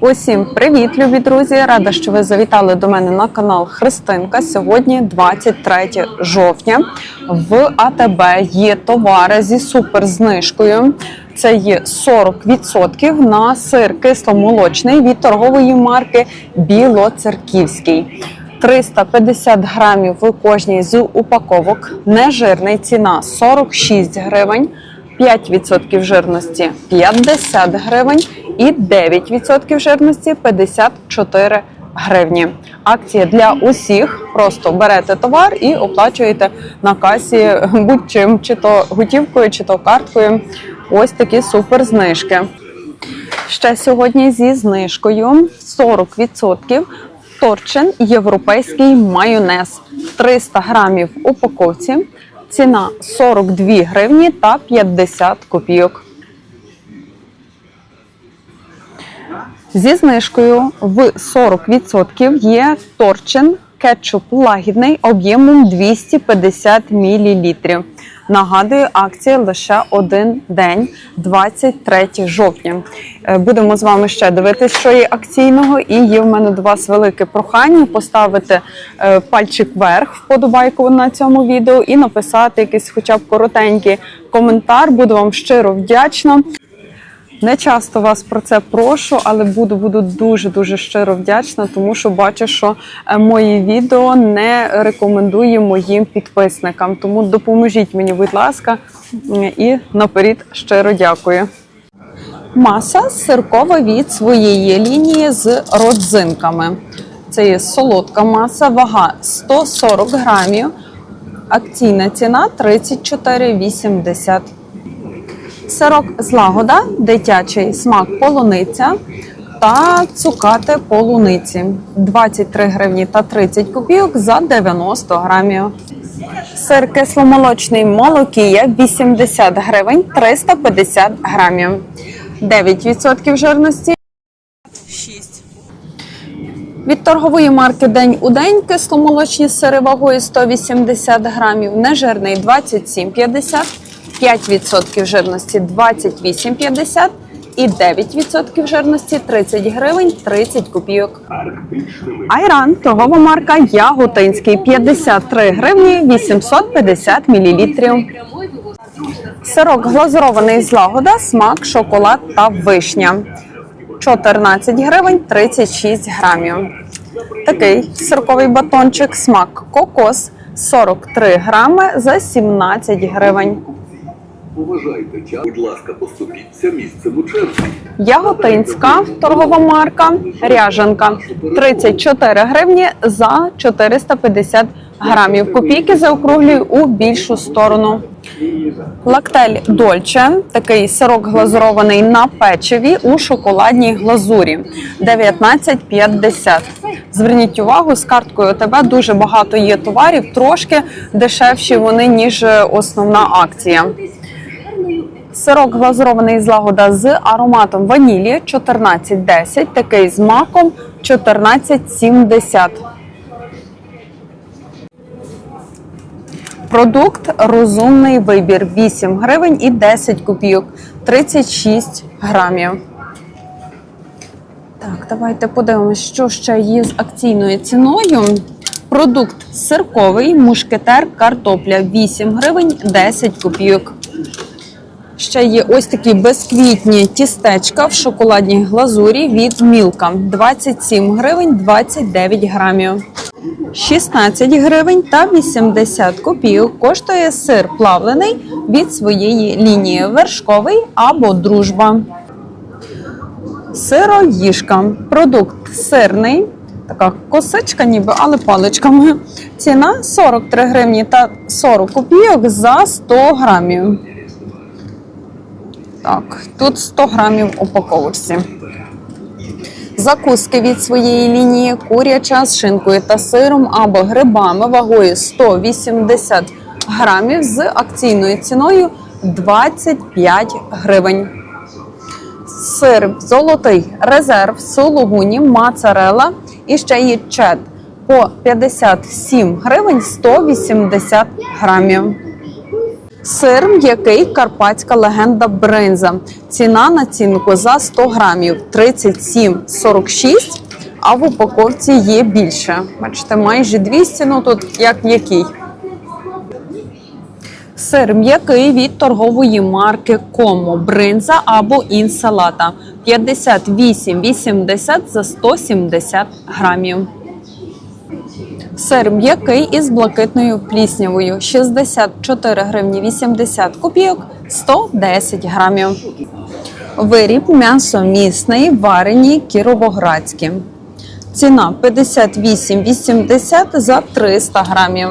Усім привіт, любі друзі! Рада, що ви завітали до мене на канал Христинка. Сьогодні 23 жовтня. В АТБ є товари зі суперзнижкою. Це є 40% на сир кисломолочний від торгової марки Білоцерківський. 350 грамів в кожній з упаковок. Нежирний ціна 46 гривень. 5% жирності 50 гривень і 9% жирності 54 гривні. Акція для усіх. Просто берете товар і оплачуєте на касі будь-чим, чи то готівкою, чи то карткою. Ось такі супер знижки. Ще сьогодні зі знижкою 40% торчин європейський майонез 300 грамів в упаковці. Ціна 42 гривні та 50 копійок. Зі знижкою в 40% є торчин кетчуп лагідний об'ємом 250 мл. Нагадую, акція лише один день, 23 жовтня. Е, Будемо з вами ще дивитися, що є акційного, і є в мене до вас велике прохання поставити е, пальчик вверх, вподобайку на цьому відео, і написати якийсь, хоча б коротенький коментар. Буду вам щиро вдячна. Не часто вас про це прошу, але буду буду дуже дуже щиро вдячна, тому що бачу, що е, мої відео не рекомендує моїм підписникам. Тому допоможіть мені, будь ласка, і наперед щиро дякую. Маса сиркова від своєї лінії з родзинками. Це є солодка маса, вага 140 грамів. Акційна ціна 34,80 Сирок злагода, дитячий смак полуниця та цукати полуниці 23 гривні та 30 копійок за 90 грамів. Сир кисломолочний молокія 80 гривень 350 грамів. 9% жирності. 6. Від торгової марки День у день кисломолочні сири вагою 180 грамів, нежирний 27,50, 5% жирності 28,50 і 9% жирності 30 гривень 30 копійок. Айран, торгова марка Яготинський 53 гривні 850 мл. Сирок глазурований злагода, смак, шоколад та вишня. 14 гривень 36 грамів. Такий сирковий батончик, смак кокос 43 грами за 17 гривень. Поважайте час. Будь ласка, поступіться місцем у черзі. Яготинська торгова марка Ряжанка 34 гривні за 450 грамів. Копійки заокруглюю у більшу сторону. Лактель Дольче, такий сирок глазурований на печиві у шоколадній глазурі 19,50. Зверніть увагу, з карткою ОТБ дуже багато є товарів, трошки дешевші вони, ніж основна акція. Сирок глазурований злагода з ароматом ванілі 14,10, такий з маком 14,70. Продукт розумний вибір 8 гривень і 10 копійок 36 грамів. Так, давайте подивимось, що ще є з акційною ціною. Продукт сирковий, мушкетер, картопля 8 гривень 10 копійок. Ще є ось такі безквітні тістечка в шоколадній глазурі від Мілка 27 гривень 29 грамів. 16 гривень та 80 копійок коштує сир плавлений від своєї лінії вершковий або дружба. Сироїжка. Продукт сирний. Така косичка, ніби, але паличками. Ціна 43 гривні та 40 копійок за 100 грамів. Так, тут 100 грамів упаковочці. Закуски від своєї лінії куряча з шинкою та сиром або грибами вагою 180 грамів з акційною ціною 25 гривень. Сир золотий резерв, сулугуні, моцарелла і ще є чед по 57 гривень 180 грамів. Сир м'який карпатська легенда бринза. Ціна на цінку за 100 грамів 37,46, а в упаковці є більше. Бачите, майже 200, ну тут як м'який. Сир м'який від торгової марки Комо, бринза або інсалата 58,80 за 170 грамів. Сир м'який із блакитною пліснявою 64 гривні 80 копійок 110 грамів. Виріб м'ясо місний, варені кіровоградські. Ціна 58,80 за 300 грамів.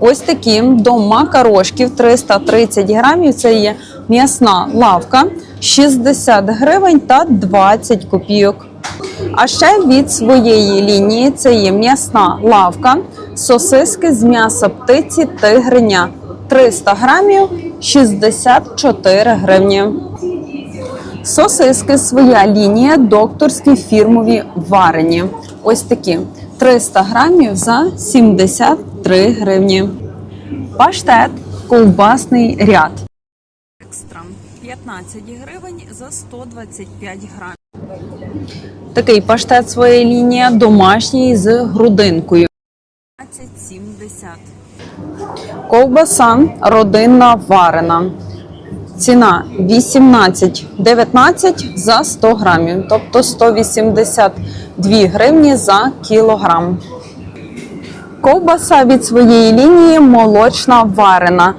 Ось такі до макарошків 330 грамів. Це є м'ясна лавка 60 гривень та 20 копійок. А ще від своєї лінії це є м'ясна лавка, сосиски з м'яса птиці тигриня 300 грамів 64 гривні. Сосиски своя лінія, докторські фірмові варені. Ось такі 300 грамів за 73 гривні. Паштет ковбасний ряд. Екстра 15 гривень за 125 грамів. Такий паштет своя лінія домашній з грудинкою. 15,70. Ковбаса родинна варена. Ціна 18,19 за 100 грамів, тобто 182 гривні за кілограм. Ковбаса від своєї лінії молочна варена.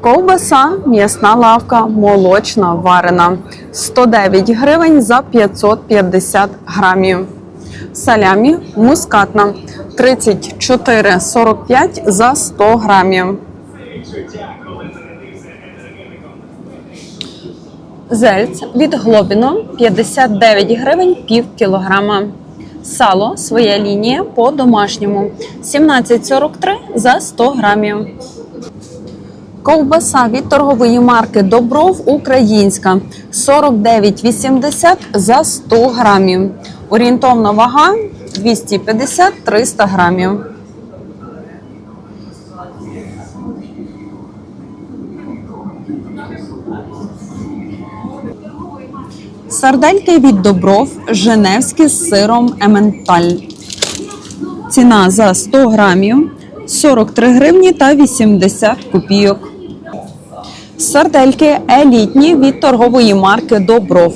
Ковбаса, м'ясна лавка, молочна варена. 109 гривень за 550 грамів. Салямі мускатна 34,45 за 100 грамів. Зельц від Глобіно 59 гривень пів кілограма. Сало своя лінія по домашньому 17,43 за 100 грамів. Ковбаса від торгової марки Добров Українська 49,80 за 100 грамів. Орієнтовна вага 250-300 грамів. Сардельки від Добров Женевські з сиром Ементаль. Ціна за 100 грамів 43 гривні та 80 копійок. Сардельки елітні від торгової марки Добров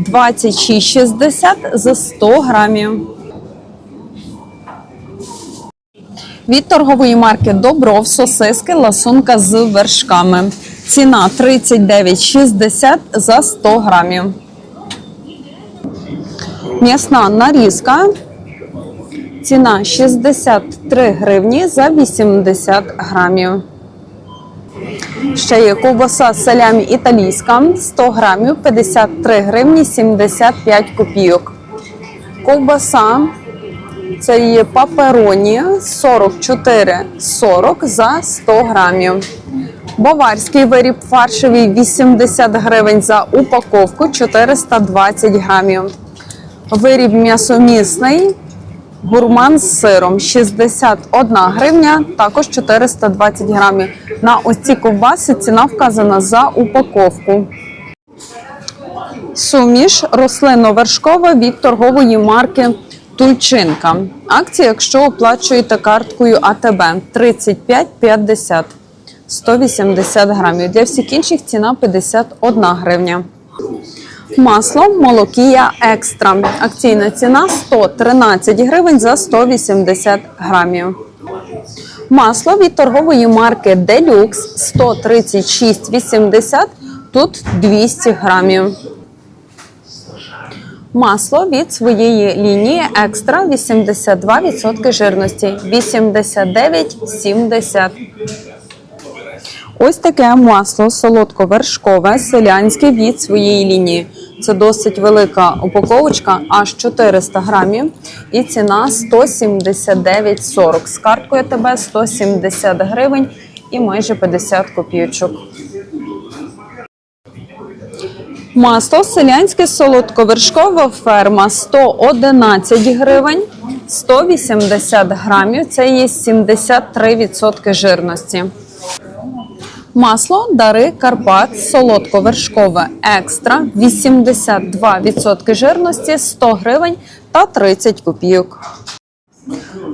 26,60 за 100 грамів. Від торгової марки Добров сосиски ласунка з вершками. Ціна 39,60 за 100 грамів. М'ясна нарізка. Ціна 63 гривні за 80 грамів. Ще є ковбаса салямі італійська 100 грамів 53 гривні 75 копійок. Ковбаса це є папероні 44,40 за 100 грамів. Баварський виріб фаршевий 80 гривень за упаковку 420 грамів. Виріб м'ясомісний гурман з сиром 61 гривня, також 420 грамів. На ось ці ковбаси ціна вказана за упаковку. Суміш рослинно-вершкова від торгової марки Тульчинка. Акція, якщо оплачуєте карткою АТБ 35,50 180 грамів. Для всіх інших ціна 51 гривня. Масло Молокія Екстра. Акційна ціна 113 гривень за 180 грамів. Масло від торгової марки Deluxe 136,80. Тут 200 грамів. Масло від своєї лінії екстра 82% жирності 89,70. Ось таке масло солодковершкове селянське від своєї лінії. Це досить велика упаковочка, аж 400 грамів. І ціна 179,40. З карткою ТБ 170 гривень і майже 50 копійочок. Масло селянське солодковершкова ферма 111 гривень, 180 грамів. Це є 73% жирності. Масло Дари Карпат солодко-вершкове екстра 82% жирності 100 гривень та 30 копійок.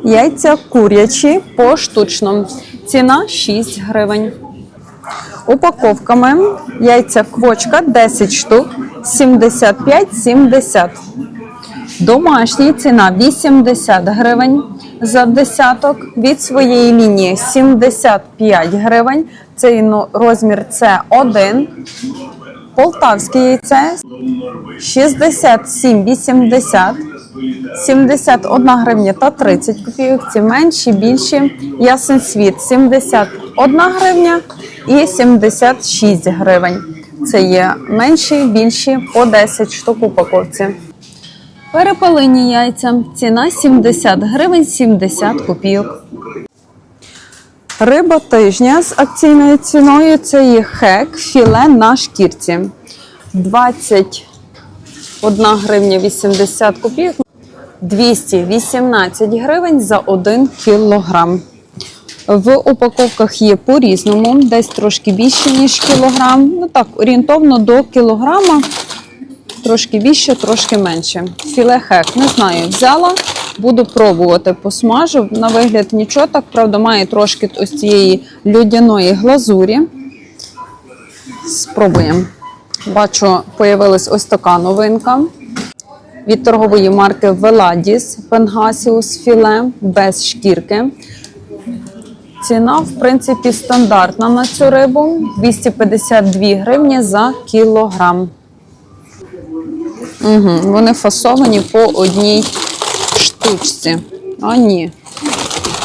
Яйця курячі поштучно. Ціна 6 гривень. Упаковками яйця квочка 10 штук 75,70. Домашні ціна 80 гривень за десяток. Від своєї лінії 75 гривень. Цей ну, розмір С1. Полтавське яйце 67,80. 71 гривня та 30 копійок. Ці менші, більші. Ясен світ 71 гривня і 76 гривень. Це є менші, більші по 10 штук упаковці. Перепалині яйця. Ціна 70 гривень 70 копійок. Риба тижня з акційною ціною це є хек, філе на шкірці. 21 гривня 80 копійок. 218 гривень за 1 кілограм. В упаковках є по-різному, десь трошки більше, ніж кілограм. Ну так, орієнтовно до кілограма. Трошки більше, трошки менше. Філе хек, не знаю, взяла, буду пробувати. Посмажу. На вигляд нічого так, правда, має трошки ось цієї людяної глазурі. Спробуємо. Бачу, появилась ось така новинка. Від торгової марки Veladis Pengasius філе без шкірки. Ціна, в принципі, стандартна на цю рибу 252 гривні за кілограм. Угу, вони фасовані по одній штучці. А ні.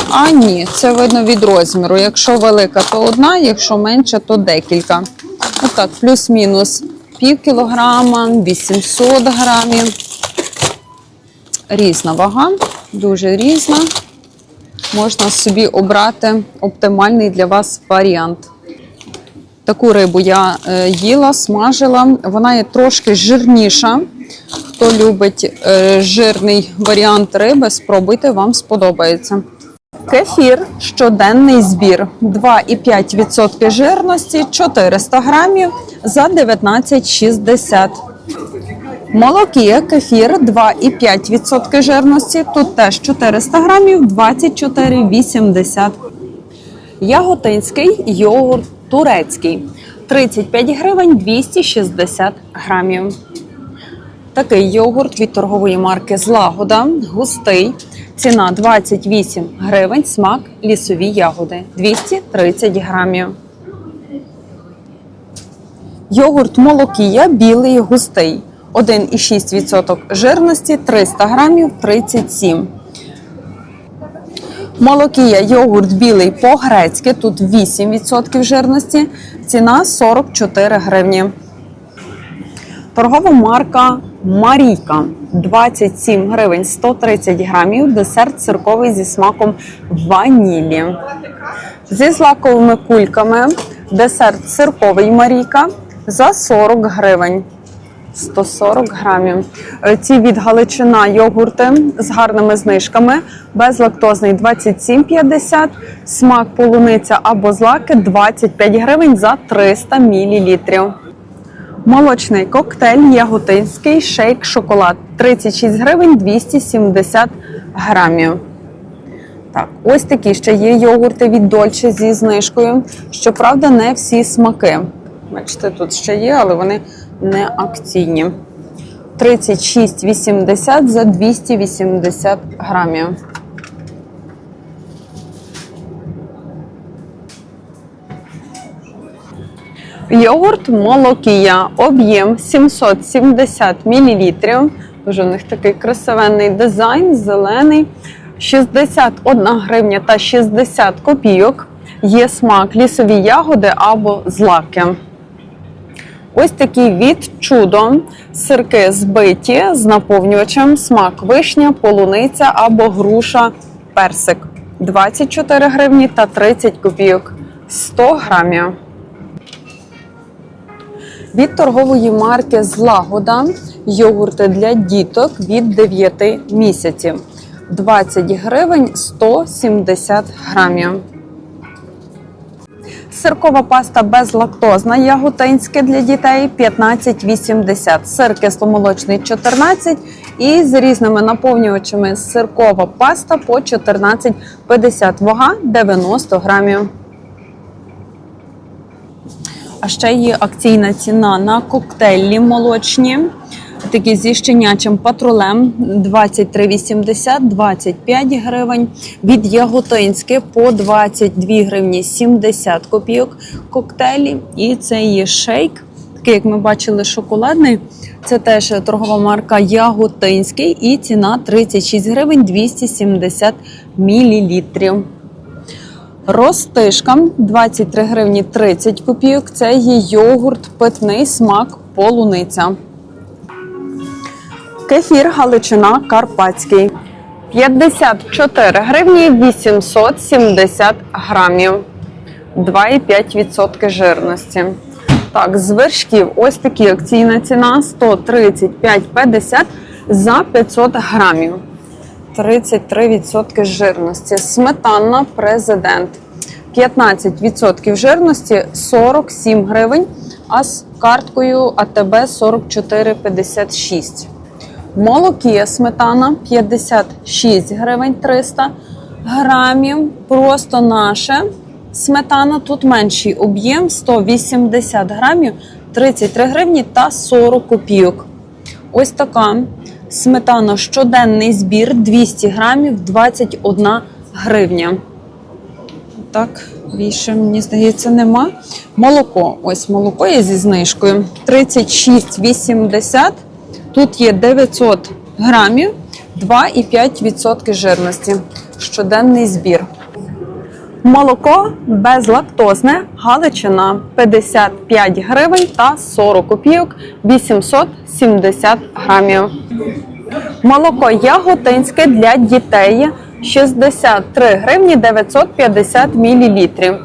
А ні, це видно від розміру. Якщо велика, то одна, якщо менша, то декілька. Отак, плюс-мінус пів кілограма, 800 грамів. Різна вага, дуже різна. Можна собі обрати оптимальний для вас варіант. Таку рибу я е, їла, смажила. Вона є трошки жирніша. Хто любить е, жирний варіант риби, спробуйте, вам сподобається. Кефір щоденний збір 2,5% жирності 400 грамів за 19,60. Молокія, кефір 2,5% жирності. Тут теж 400 грамів 24,80. Яготинський йогурт турецький 35 гривень 260 грамів. Такий йогурт від торгової марки Злагода, густий. Ціна 28 гривень, смак лісові ягоди 230 грамів. Йогурт молокія білий густий. 1,6% жирності 300 грамів 37. Молокія йогурт білий по-грецьки. Тут 8% жирності. Ціна 44 гривні. Торгова марка Марійка 27 гривень 130 грамів. Десерт цирковий зі смаком ванілі. Зі злаковими кульками десерт цирковий Марійка за 40 гривень. 140 грамів. Е, Ці від Галичина йогурти з гарними знижками. Безлактозний 27,50, смак полуниця або злаки 25 гривень за 300 мл. Молочний коктейль Яготинський шейк шоколад 36 гривень 270 грамів. Так, ось такі ще є йогурти від Дольче зі знижкою. Щоправда, не всі смаки. Бачите, тут ще є, але вони не акційні. 36,80 за 280 грамів. Йогурт Молокія. Об'єм 770 мл. Дуже у них такий красивенний дизайн, зелений. 61 гривня та 60 копійок. Є смак лісові ягоди або злаки. Ось такі від чудо. Сирки збиті з наповнювачем, смак вишня, полуниця або груша, персик. 24 гривні та 30 копійок. 100 грамів. Від торгової марки Злагода йогурти для діток від 9 місяців. 20 гривень 170 грамів. Сиркова паста безлактозна яготинське для дітей 15,80. Сир кисломолочний 14 і з різними наповнювачами сиркова паста по 14,50. Вага 90 грамів. А ще є акційна ціна на коктейлі молочні. Такі зі щенячим патрулем 23,80, 25 гривень. Від Яготинське по 22 гривні 70 копійок коктейлі. І це є шейк, такий, як ми бачили, шоколадний. Це теж торгова марка Яготинський і ціна 36 гривень 270 мілілітрів. Ростишка 23 гривні 30 копійок. Це є йогурт, питний смак, полуниця. Кефір Галичина Карпатський. 54 гривні 870 грамів. 2,5% жирності. Так, з вершків ось такі акційна ціна 135,50 за 500 грамів. 33% жирності. Сметанна президент. 15% жирності 47 гривень, а з карткою АТБ 44,56. Молокія сметана 56 гривень 300 грамів. Просто наше. Сметана тут менший об'єм 180 грамів 33 гривні та 40 копійок. Ось така сметана щоденний збір 200 грамів 21 гривня. Так, більше, мені здається, нема. Молоко. Ось молоко є зі знижкою. 36,80. Тут є 900 грамів, 2,5% жирності. Щоденний збір. Молоко безлактозне, Галичина 55 гривень та 40 копійок 870 грамів. Молоко яготинське для дітей 63 гривні 950 мілілітрів.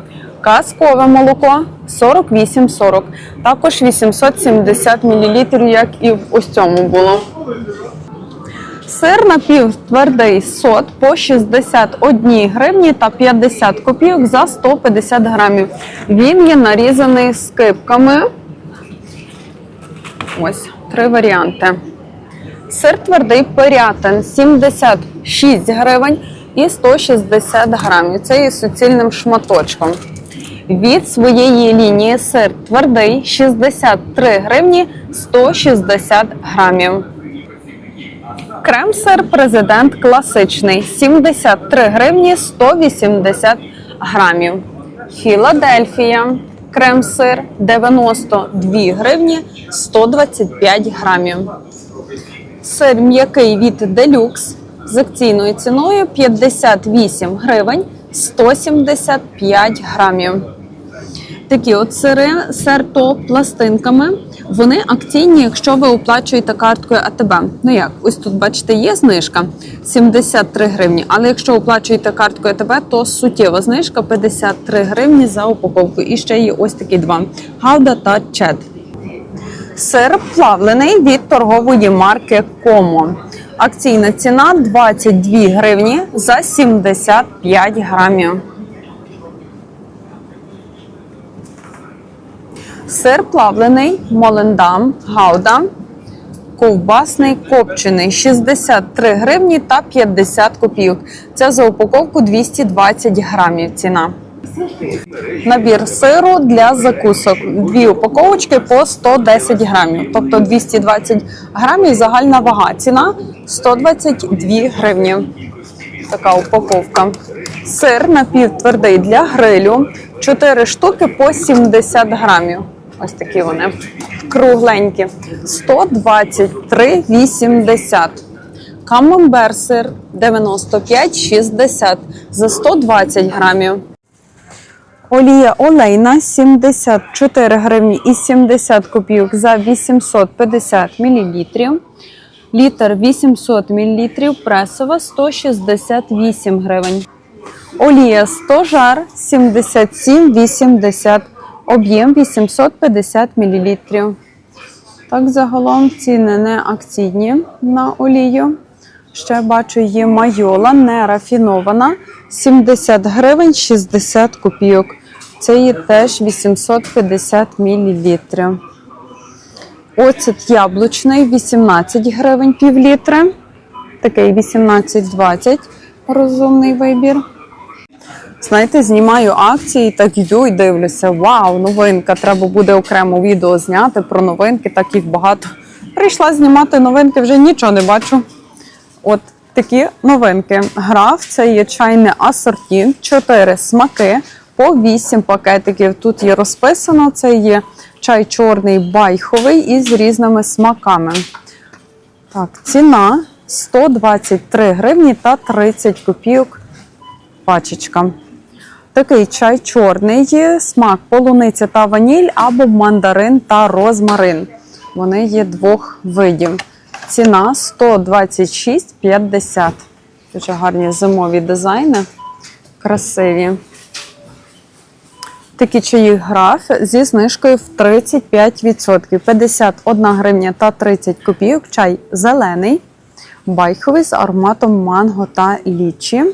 Казкове молоко 48,40. Також 870 мілілітрів, як і в ось цьому було. Сир напівтвердий сот по 61 гривні та 50 копійок за 150 грамів. Він є нарізаний скипками. Ось три варіанти. Сир твердий пирятин 76 гривень і 160 грамів. Це є суцільним шматочком. Від своєї лінії сир твердий 63 гривні 160 грамів. Крем-сир президент класичний 73 гривні 180 грамів. Філадельфія. Крем-сир 92 гривні 125 грамів. Сир м'який від делюкс з акційною ціною 58 гривень 175 грамів. Такі от сири, серто пластинками. Вони акційні, якщо ви оплачуєте карткою АТБ. Ну як, ось тут бачите, є знижка 73 гривні. Але якщо оплачуєте карткою АТБ, то суттєва знижка 53 гривні за упаковку. І ще є ось такі два: Гауда та Чед. Сир плавлений від торгової марки Комо. Акційна ціна 22 гривні за 75 грамів. Сир плавлений, молендам, гауда, ковбасний копчений 63 гривні та 50 копійок. Це за упаковку 220 грамів ціна. Набір сиру для закусок. Дві упаковочки по 110 грамів. Тобто 220 грамів загальна вага. Ціна 122 гривні. Така упаковка. Сир напівтвердий для грилю. 4 штуки по 70 грамів. Ось такі вони. Кругленькі. 123,80. Камамбер сир 95,60 за 120 грамів. Олія олейна 74 гривні і 70 копійок за 850 мл. Літр 800 мл, пресова 168 гривень. Олія 100 жар 77,80, об'єм 850 мл. Так, загалом ціни не акційні на олію. Ще бачу, є майола не рафінована 70 гривень 60 копійок. Це є теж 850 мл. Оцет яблучний 18 гривень пів літри. Такий 18-20 розумний вибір. Знаєте, знімаю акції, так йду і дивлюся. Вау, новинка! Треба буде окремо відео зняти про новинки, так їх багато. Прийшла знімати новинки, вже нічого не бачу. От такі новинки. Граф це є чайне асорті, 4 смаки по 8 пакетиків. Тут є розписано, це є чай чорний байховий із різними смаками. Так, ціна 123 гривні та 30 копійок пачечка. Такий чай чорний, смак полуниця та ваніль або мандарин та розмарин. Вони є двох видів. Ціна 126,50. Дуже гарні зимові дизайни, красиві. Такі чаї граф зі знижкою в 35%. 51 гривня та 30 копійок. Чай зелений, байховий з ароматом манго та лічі.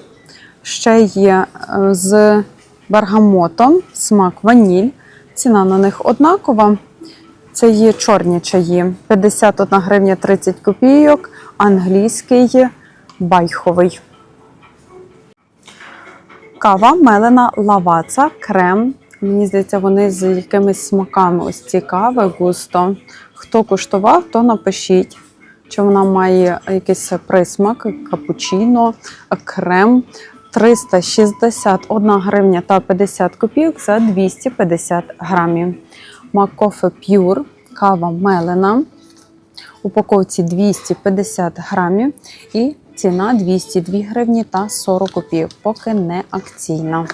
Ще є е, з бергамотом, смак ваніль. Ціна на них однакова. Це є чорні чаї. 51 гривня 30 копійок, англійський байховий. Кава мелена лаваца, крем. Мені здається, вони з якимись смаками. Ось ці кави густо. Хто куштував, то напишіть, чи вона має якийсь присмак, капучино, крем. 361 гривня та 50 копійок за 250 грамів. Макофе П'юр, кава мелена. Упаковці 250 грамів і ціна 202 гривні та 40 копійок, поки не акційна.